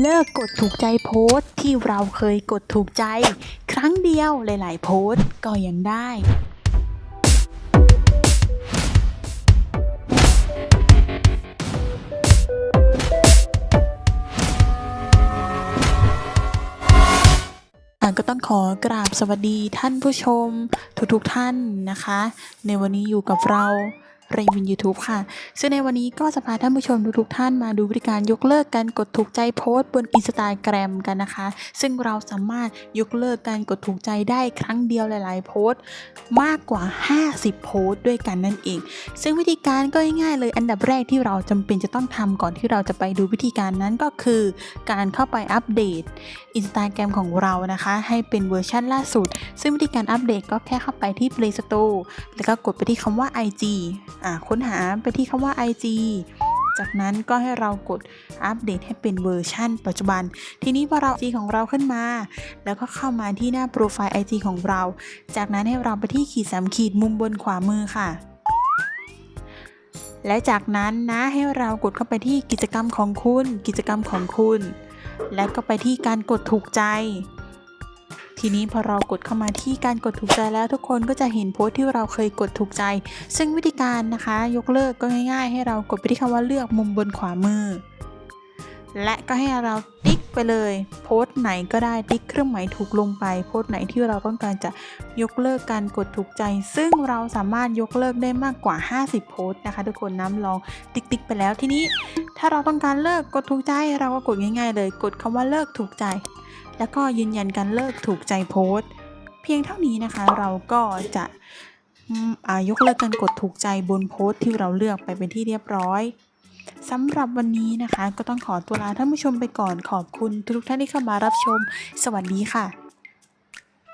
เลิกกดถูกใจโพสต์ที่เราเคยกดถูกใจ ครั้งเดียวหลาย ๆ โพสต์ก็ยังได้อะก็ต้องขอกราบสวัสดีท่านผู้ชมทุกๆทท่านนะคะ ในวันนี้อยู่กับเรา เรวิน YouTube ค่ะ ซึ่งในวันนี้ก็จะพาท่านผู้ชมทุกๆท่านมาดูวิธีการยกเลิกการกดถูกใจโพสต์บนอินสตาแกรมกันนะคะ ซึ่งเราสามารถยกเลิกการกดถูกใจได้ครั้งเดียวหลาย ๆ โพสต์ มากกว่า 50 โพสต์ด้วยกันนั่นเอง ซึ่งวิธีการก็ง่ายๆเลยอันดับแรกที่เราจำเป็นจะต้องทำก่อนที่เราจะไปดูวิธีการนั้นก็คือ การเข้าไปอัปเดตอินสตาแกรมของเรานะคะ ให้เป็นเวอร์ชันล่าสุด ซึ่งวิธีการอัปเดตก็แค่เข้าไปที่ Play Store แล้วก็กดไปที่คำว่า IG อ่าค้นหาไปที่คำว่า IG จากนั้นก็ให้เรากดอัปเดตให้เป็นเวอร์ชั่น ปัจจุบัน ทีนี้พอเรา IG ของเราขึ้นมา แล้วก็เข้ามาที่หน้าโปรไฟล์ IG ของเรา จากนั้นให้เราไปที่ขีดสามขีดมุมบนขวามือค่ะ และจากนั้นนะให้เรากดเข้าไปที่กิจกรรมของคุณ กิจกรรมของคุณ และก็ไปที่การกดถูกใจ ทีนี้พอเรากดเข้ามาที่การกดถูกใจแล้วทุกคนก็จะเห็นโพสต์ที่เราเคยกดถูกใจ ซึ่งวิธีการนะคะ ยกเลิกก็ง่าย ๆ ให้เรากดไปที่คำว่าเลือกมุมบนขวามือ และก็ให้เราติ๊กไปเลย โพสต์ไหนก็ได้ติ๊กเครื่องหมายถูกลงไป โพสต์ไหนที่เราต้องการจะยกเลิกการกดถูกใจ ซึ่งเราสามารถยกเลิกได้มากกว่า 50 โพสต์นะคะ ทุกคนน้ำลองติ๊กติ๊กไปแล้วทีนี้ ถ้าเราต้องการเลิกกดถูกใจเราก็กดง่าย ๆ เลย กดคำว่าเลิกถูกใจ แล้วก็ยืนยันการเลิกถูกใจโพสต์ เพียงเท่านี้นะคะเราก็จะยกเลิกการกดถูกใจบนโพสต์ที่เราเลือกไปเป็นที่เรียบร้อยสำหรับวันนี้นะคะ ก็ต้องขอตัวลาท่านผู้ชมไปก่อนขอบคุณทุกท่านที่เข้ามารับชม สวัสดีค่ะ